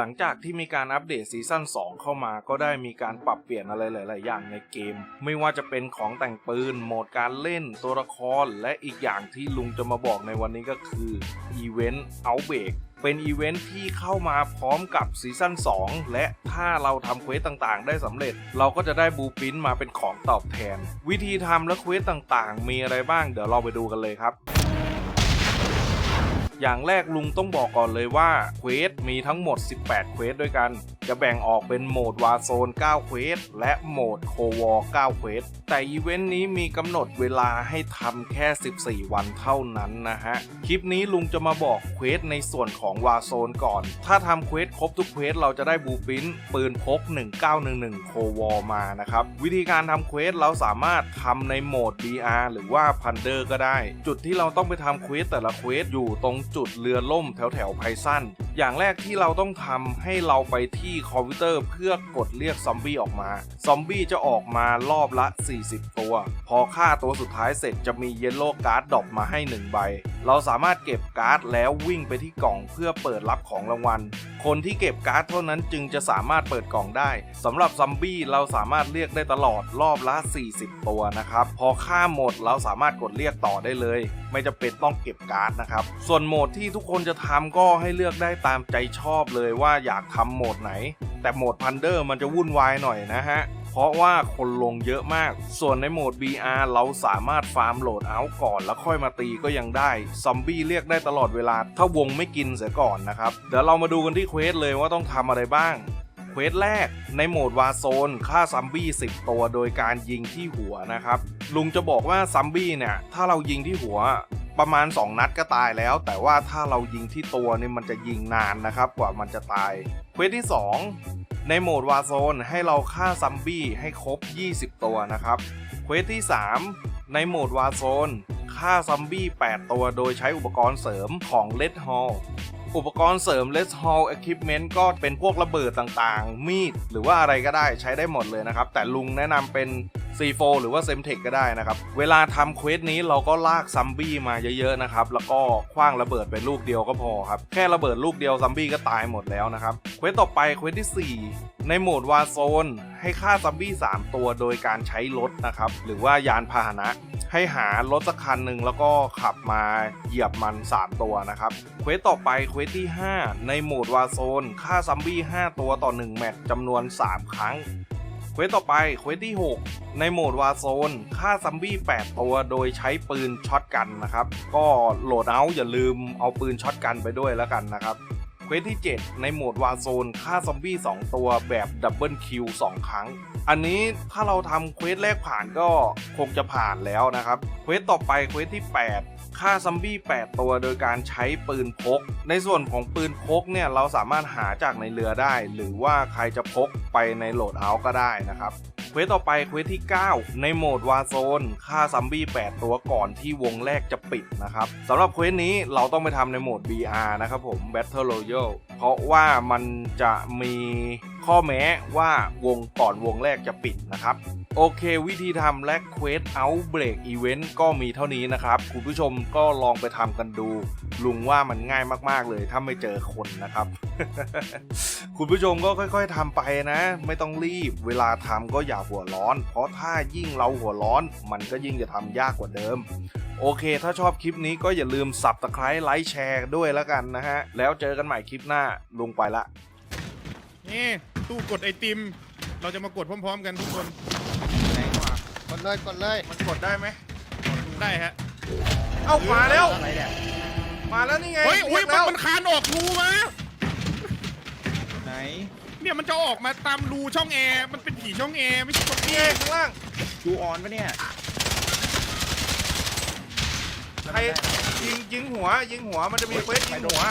หลังจากที่มีการอัปเดตซีซั่น2 เข้ามาก็ได้มีการปรับเปลี่ยนอะไรหลาย ๆ อย่างในเกม ไม่ว่าจะเป็นของแต่งปืน โหมดการเล่น ตัวละคร และอีกอย่างที่ลุงจะมาบอกในวันนี้ก็คืออีเวนต์เอาเบกเป็นอีเวนต์ที่เข้ามาพร้อมกับซีซั่น2 และถ้าเราทำเควสต่างๆ ได้สำเร็จ เราก็จะได้บูปินมาเป็นของตอบแทน วิธีทำและเควสต่างๆ มีอะไรบ้างเดี๋ยวเราไปดูกันเลยครับ อย่างแรกลุงต้องบอกก่อนเลยว่าเควสมีทั้งหมด 18 เควสด้วยกัน จะแบ่งออกเป็นโหมดวาโซน9เควสและโหมดโควอ9เควสแต่อีเวนต์นี้มีกำหนดเวลาให้ทำแค่ 14 วันเท่านั้นนะฮะ คลิปนี้ลุงจะมาบอกเควสในส่วนของวาโซนก่อน ถ้าทำเควสครบทุกเควสเราจะได้บูปินปืนพก 1911 โควอมานะครับ วิธีการทำเควสเราสามารถทำในโหมด BR หรือว่า Plunder ก็ได้ จุดที่เราต้องไปทำเควสแต่ละเควสอยู่ตรงจุดเรือล่มแถวแถวไพซันอย่างแรกที่เราต้องทำให้เราไปที่คอมพิวเตอร์เพื่อกดเรียกซอมบี้ออกมา ซอมบี้จะออกมารอบละ 40 ตัว พอฆ่าตัวสุดท้ายเสร็จจะมีเยลโล่การ์ดดรอปมาให้ 1 ใบ เราสามารถเก็บการ์ดแล้ววิ่งไปที่กล่องเพื่อเปิดรับของรางวัล คนที่เก็บการ์ดเท่านั้นจึงจะสามารถเปิดกล่องได้สำหรับซอมบี้เราสามารถเรียกได้ตลอดรอบละ 40 ตัวนะครับ พอฆ่าหมดเราสามารถกดเรียกต่อได้เลย ไม่จะเป็นต้องเก็บการ์ดนะครับ ส่วนโหมดที่ทุกคนจะทำก็ให้เลือกได้ตามใจชอบเลยว่าอยากทำโหมดไหน แต่โหมดพันเดอร์มันจะวุ่นวายหน่อยนะฮะเพราะว่าคนลงเยอะมาก ส่วนในโหมด BR เราสามารถฟาร์มโหลดเอาท์ก่อนแล้วค่อยมาตีก็ยังได้ ซอมบี้เรียกได้ตลอดเวลา ถ้าวงไม่กินเสียก่อนนะครับ เดี๋ยวเรามาดูกันที่เควสเลยว่าต้องทำอะไรบ้าง เควสแรกในโหมดวาโซนฆ่าซัมบี้ 10 ตัวโดยการยิงที่หัวนะครับ ลุงจะบอกว่าซัมบี้เนี่ย ถ้าเรายิงที่หัวประมาณ 2 นัดก็ตายแล้ว แต่ว่าถ้าเรายิงที่ตัวนี่มันจะยิงนานนะครับ กว่ามันจะตายเควสที่ 2 ในโหมดวาโซนให้เราฆ่าซัมบี้ให้ครบ 20 ตัวนะครับเควสที่ 3 ในโหมดวาโซนฆ่าซัมบี้ 8 ตัวโดยใช้อุปกรณ์เสริมของ Red Hall อุ อุปกรณ์เสริม Red Hall Equipment ก็เป็นพวกระเบิดต่างๆ มีด หรือว่าอะไรก็ได้ใช้ได้หมดเลยนะครับ แต่ลุงแนะนำเป็น C4 หรือว่า Semtech ก็ได้นะครับ เวลาทำเควสนี้เราก็ลากซัมบี้มาเยอะๆนะครับ แล้วก็คว้างระเบิดไปลูกเดียวก็พอครับ แค่ระเบิดลูกเดียวซัมบี้ก็ตายหมดแล้วนะครับ เควสต่อไปเควสที่ 4 ในโหมดวาโซนให้ฆ่าซัมบี้3ตัวโดยการใช้รถนะครับ หรือว่ายานพาหนะ ให้หารถสักคันหนึ่งแล้วก็ขับมาเหยียบมัน 3 ตัวนะครับเควสต่อไปเควสที่ 5 ในโหมดวาโซนฆ่าซัมบี้ 5 ตัวต่อ 1 แมตช์จำนวน 3 ครั้งเควสต่อไปเควสที่ 6 ในโหมดวาโซนฆ่าซัมบี้ 8 ตัวโดยใช้ปืนช็อตกันนะครับ ก็โหลดเอาอย่าลืมเอาปืนช็อตกันไปด้วยแล้วกันนะครับเควสที่ 7 ในโหมดวาโซนฆ่าซอมบี้ 2 ตัวแบบดับเบิลคิว2ครั้ง อันนี้ถ้าเราทำเควสแรกผ่านก็คงจะผ่านแล้วนะครับ เควสต่อไปเควสที่ 8 ฆ่าซัมบี้ 8 ตัวโดยการใช้ปืนพก ในส่วนของปืนพกเนี่ยเราสามารถหาจากในเรือได้ หรือว่าใครจะพกไปในโหลดเอาท์ก็ได้นะครับเควสต่อไปเควสที่ 9 ในโหมดวาโซนฆ่าซัมบี้ 8 ตัวก่อนที่วงแรกจะปิดนะครับสำหรับเควสนี้เราต้องไปทำในโหมด BR นะครับผม Battle Royale เพราะว่ามันจะมีข้อแม้ว่าวงก่อนวงแรกจะปิดนะครับ โอเควิธีทำและเควส Outbreak Event ก็มีเท่านี้นะครับ คุณผู้ชมก็ลองไปทำกันดู ลุงว่ามันง่ายมากๆเลยถ้าไม่เจอคนนะครับ คุณผู้ชมก็ค่อยๆทำไปนะ ไม่ต้องรีบเวลาทำก็อย่าหัวร้อน เพราะถ้ายิ่งเราหัวร้อน มันก็ยิ่งจะทำยากกว่าเดิม โอเค ถ้าชอบคลิปนี้ก็อย่าลืมสับตะไคร้ไลค์แชร์ด้วยแล้วกันนะฮะ แล้วเจอกันใหม่คลิปหน้าลุงไปละ นี่ตู้กดไอติม เราจะมากดพร้อม ๆ กันทุกคนไหนวะกดเลยกดเลยมันกดได้ไหมได้ฮะ เอ้ามาแล้ว อะไรเนี่ยมาแล้วนี่ไงเฮ้ยอุ้ยเรีมันกแล้วมันคานออกรูมา ไหนเนี่ยมันจะออกมาตามรูช่องแอร์ มันเป็นผีช่องแอร์ไม่ใช่ช่องนี่แอไงร์ข้างล่างจูออนปะเนี่ย ใครยิงยิงหัว ยิงหัวมันจะมีเควสยิงหัว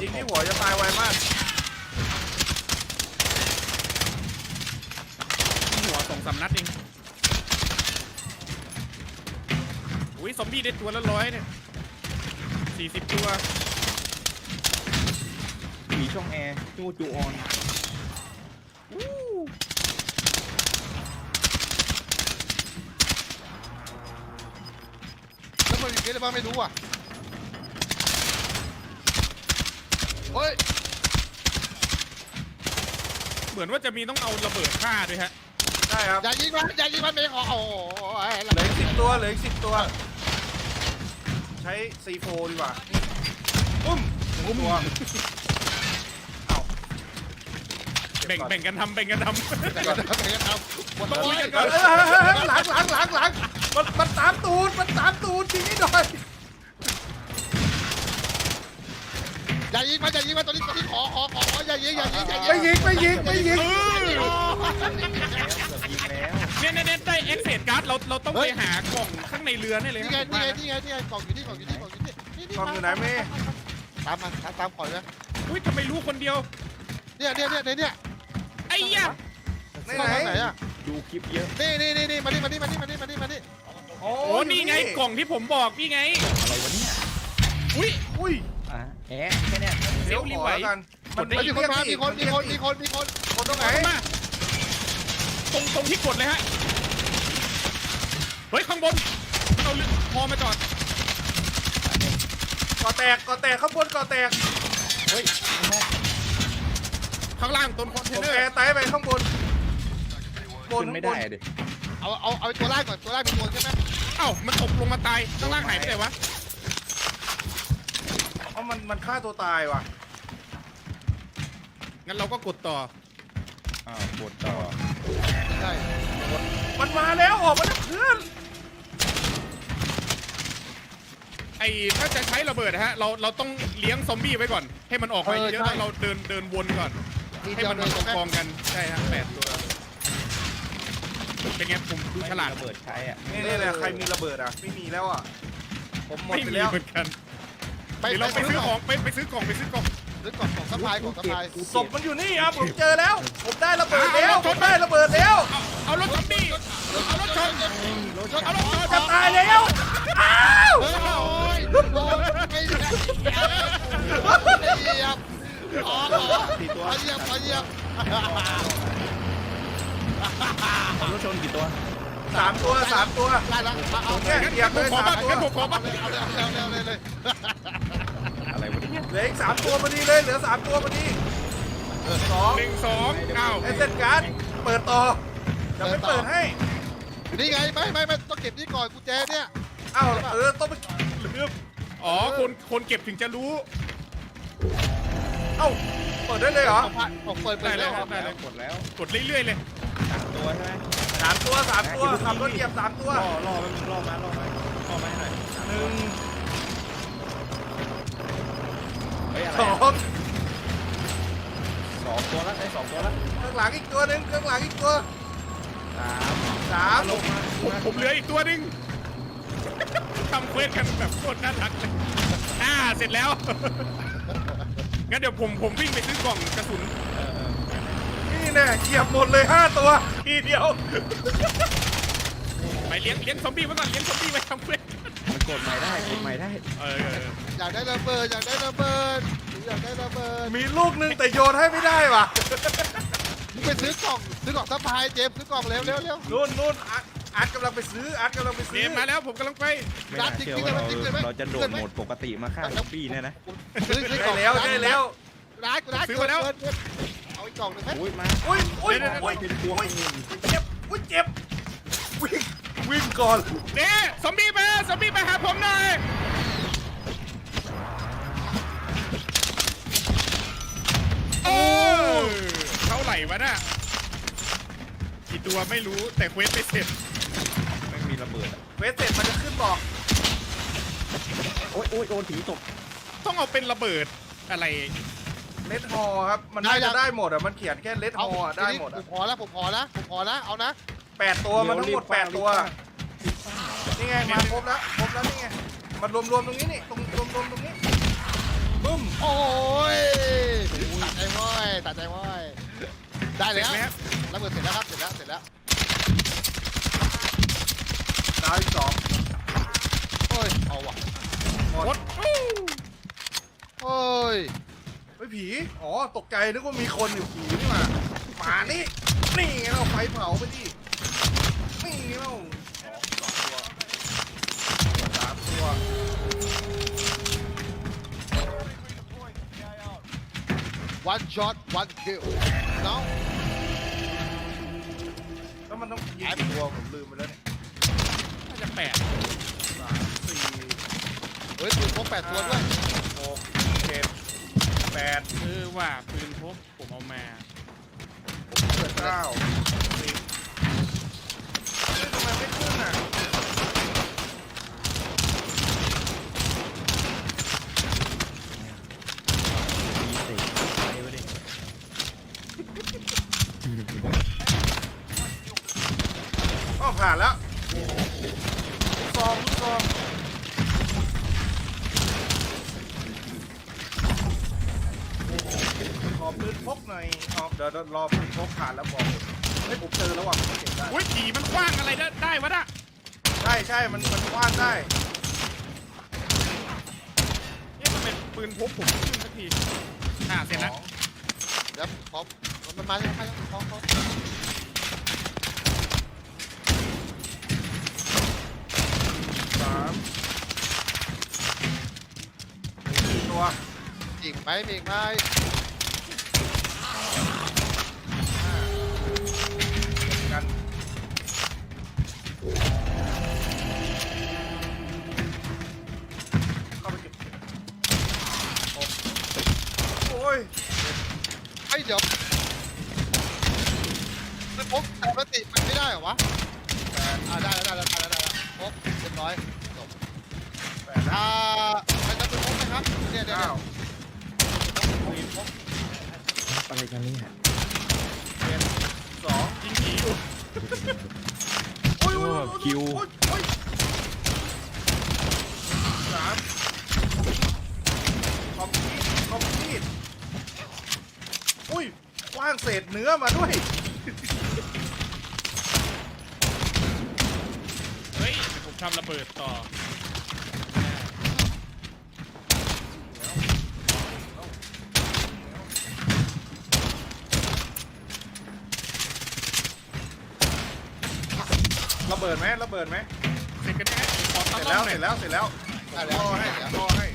ยิงที่หัวจะตายไวมากหัวสองสามนัดเองอุ้ยซอมบี้ได้ตัวละร้อยเนี่ยสี่สิบตัวผีช่องแอร์จูจูออน แล้วมันมีเกสอะไรบ้างไม่รู้อะเฮ้ยเหมือนว่าจะมีต้องเอาระเบิดฆ่าด้วยฮะใช่ครับอย่ายิงมันอย่ายิงมันไม่ขอโอ้โหเหลืออีกสิบตัวเหลืออีกสิบตัว ใช้ C4 ดีกว่าปุ้มหนึ่งตัว แบ่งแบ่งกันทำแบ่งกันทำแต่ก็ทำแต่ก็ทำหมดมาเลคุยยกันเอก่อนอเออเออเออหลังหลังหลังหลังมันมันตามตูดมันตามตูดทีนี้หน่อยอย่ายิงมันอย่ายิงมันตัวนี้ตัวนี้ขอขอขอขออย่ายิงอย่ายิงอย่ายิงไม่ยิงไม่ยิงไม่ยิงเออเกือบยิงแล้วเนี่ยเนี่ยเนี่ยได้เอ็กเซดการ์ดเราเราต้องไปหากล่องข้างในเรือนี่เลยนี่ไงนี่ไงนี่ไงนี่ไงกล่องอยู่นี่กล่องอยู่นี่กล่องอยู่นี่นี่นี่กล้องอยู่ไหนเมย์ตามมาตามตามก่อนนะอุ้ยทำไมรู้คนเดียวเนี่ยเนี่ยเนี่ยเนี่ยไอ้ยะไหนกล่องไหนไหนอะดูคลิปเยอะนี่นี่นี่นี่มานี่มานี่มานี่มานี่มานี่มานี่โอ้โอ้นี่ไงกล่องที่ผมบอกนี่ไง อะไรวะเนี่ยอุ้ยอุ้ยอะแอะแค่เนี้ยเดี๋ยวขอแล้วกันกดได้มีคนมามีคนมีคนมีคนมีคนคนตรงไหนเอามาตรงตรงที่กดเลยฮะเฮ้ยข้างบนเอาเรือพอมาจอดก่อแตกก่อแตกข้างบนก่อแตกเฮ้ย ข้างนอกข้างล่างต้นคอนเทผมนเนอแอร์ร์ไต่ไปข้างบนบนขึ้นข้างไม่บได้นอะดิเอาเอาเอาตัวล่างก่อนตัวล่างเป็นตัวใช่ไหมเอ้ามันตกลงมาตายข้างล่างหายไปไหนวะเพราะมันมันฆ่าตัวตายว่ะงั้นเราก็กดต่ออ่าวบดต่อใช่มันมาแล้วออกมาแล้วเพื่อนไอ้ถ้าจะใช้ระเบิดนะฮะเราเราต้องเลี้ยงซอมบี้ไว้ก่อน ให้มันออกมาเยอะๆแล้วเราเดินเดินวนก่อน ทีให้เดียวมันเลยมาใช่ไหมกองๆกันใช่ฮะแปดตัวเป็นไงผมดูฉลาดไม่มีระเบิดใช้อะนี่นี่แหละใครมีระเบิดอะไม่มีแล้วอะผมหมดไม่ไปมีแล้วเหมือนกันไปเดี๋ยวเราไปซื้อของไปไปซื้อกล่องไปซื้อกล่อง ซื้อกล่องของสะพายของสะพายศพมันอยู่นี่อะผมเจอแล้ว ผมได้ระเบิดอะแล้วเอารถชผนมได้ระเบิดแล้วเอารถซอมบี้เอารถชนเอารถชนจะตายแล้วอ้าวเฮ้ยโอ้ยโดนไม่เหยียบไม่เหยียบ อ๋ออ๋อสี่ตัวขอเยี่ยบขอเยี่ยบผมรถชนกี่ตัวสามตัวสามตัวได้แล้วเอาเอาแค่เอาเหยียบเลยสามตัวผมขอบ้างเอาเลยเอาเลยเอาเลยเลยอะไรวะเนี่ยเหลืออีกสามตัวพอดีเลยเหลือสามตัวพอดีสองหนึ่งสองเก้าไอเซนการ์ดเปิดต่อจะไม่เปิดให้นี่ไงไม่ไม่ไม่ต้องเก็บนี่ก่อนกุญแจเนี่ยอ้าวเออต้องไปลืมอ๋อคนคนเก็บถึงจะรู้ เอ้าเปิดได้เลยเหรอเอาผ่านเอาเปิดเปิดได้แล้วแล้วได้แล้ว กดแล้วกดเรื่อยๆเลยสามตัวใช่ไหมสามตัวสามตัวขับรถเหยียบสามตัวล่อล่อมันล่อมาล่อมาล่อมาให้หน่อยหนึ่งเฮ้ยอะไรสออะงสองตัวแล้วไอ้ยสองตัวแล้วข้างหลังอีกตัวหนึ่งข้างหลังอีกตัวสามสามลงมาผมผมเหลืออีกตัวหนึ่งทำเควสกันแบบโคตรน่ารักเลยอ่าเสร็จแล้ว งั้นเดี๋ยวผมผมวิ่งไปซื้อกล่องกระสุนเออเออนี่แน่เหยียบหมดเลยห้าตัวทีเดียวไปเลี้ยงเลี้ยงซอมบี้ไว้ก่อนเลี้ยงซอมบี้ไว้ทำเควสมันกดใหม่ได้กดใหม่ได้เออเอออยากได้ระเบิดอยากได้ระเบิดอยากได้ระเบิดมีลูกหนึงแต่โยนให้ไม่ได้ว่ะมึงไปซื้อกล่องซื้อกล่องสะพายเจมส์ซื้อกล่องเร็วเร็วเร็วนู่นนู่น อาร์ตอาร์ตกำลังไปซื้ออาร์ตกำลังไปเนซื้อมมาแล้วผมกำลังไปไม่น่าเชื่อว่าเราเราจะโดดโหมดปกติมาฆ่าซอมบี้เนี่ยนะซื้อซื้อกล่ได้องแล้วได้แล้วร้านกูร้านเกินเกินเกินเอาอีกกล่องหนึ่งไหมอุ้ยมาอุ้ยอุ้ยอุ้ยเป็นพวงเงินเจ็บอุ้ยเจ็บวิ่งวิ่งก่อนเน่ซอมบี้มาซอมบี้มาหาผมหน่อยโอ้เท่าไหร่วะน่ะกี่ตัวไม่รู้แต่เควสไม่เสร็จ ไม่มีระเบิดอะ เวสเสร็จมันจะขึ้นบอกโอ้ยโอ้ยโดนผีตกต้องเอาเป็นระเบิดอะไร เลดฮอครับ มันน่าจะได้หมดอะ มันเขียนแค่เลดฮเอาอได้หมดผอะมพอแล้วผมพอแล้วผมพอแล้วเอานะแปดตัวมันทั้งหมดแปดตัวนี่ไงมาครบแล้วครบแล้วนี่ไงมันรวมรวมๆตรงนี้นี่ตรงรวมรวมๆตรงนี้บึ้มโอ้ยตัดใจว้อยตัดใจว้อยได้เสร็แล้จวไหมครับระเบิดเสร็จแล้วครับเสร็จแล้วเสร็จแล้ว ดาวอีกสองโอ้ย เอาว่ะหมดถอู้โอ้ย เฮ้ยผี อ๋อ ตกใจนึกว่ามีคนอยู่ผีนี่มามานี่ นี่เราไฟเผาไปดิ นี่เราสองสอตัวสามตัว one shot one kill น้องมันต้องยิงตัวผมลืมไปแล้วเนี่ย น่าจะ แปดสามสี่เฮ้ยปืนพกแปดตัวด้วยหกเจ็ดแปดเออว่าปืนพกผมเอามาเก้าสิบเฮ้ยทำไมไม่ขึ้นอะอ๋อผ่านแล้วลู กซองลูกซองขอปืนพกหน่อยอ๋อเดี๋ยวเดี๋ยวรอปืนพกผ่านแล้วบอกเฮ้ยผมเจอแล้วว่ะผมเก็บได้อุ้ยผีมันคว้างอะไรได้ได้วะน่ะใช่ใช่มันมันคว้านได้เอ๊ะทำไมปืนพกผมไม่ขึ้นสักทีอ่าเสร็จแล้ว เดี๋ยวพร้อมมันมาแล้วมาแล้วพร้อมพร้อม สามสี่ตัวยิงไหมมีอีกไหมกันเข้าไปเก็บโอ้โอ้ยเฮ้ยเดี๋ยวปืนพกปกติมันไม่ได้เหรอวะอ่าได้แล้วได้แล้วได้แล้วได้แล้วพกเรียบร้อย จบแปดแล้วอ่ามันจะปืนพกนะครับเนี่ยเดี๋ยวเก้าปืนพกอะไรกันนี่ฮะเจ็ดสองยิงผีอยู่โอ้ยโอ้ยคิว โอ้ยโอ้ยสามคอมพิวคอมพิวอุ้ยกว้างเศษเนื้อมาด้วย เฮ้ยเดี๋ยวผมทำระเบิดต่อ บิดไหมระเบิดไหมเสร็จกันยังไงขอเสตั้ร็งจแล้วหเสน่ร็อยจแล้วเสร็จแล้วได้แล้วรอให้ได้แล้วรอให้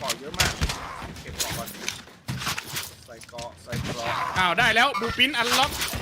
ก่อเยอะมาก เก็บก่อก่อนใส่เกาะใส่เกราะอ้าวได้แล้วบูปินอันล็อก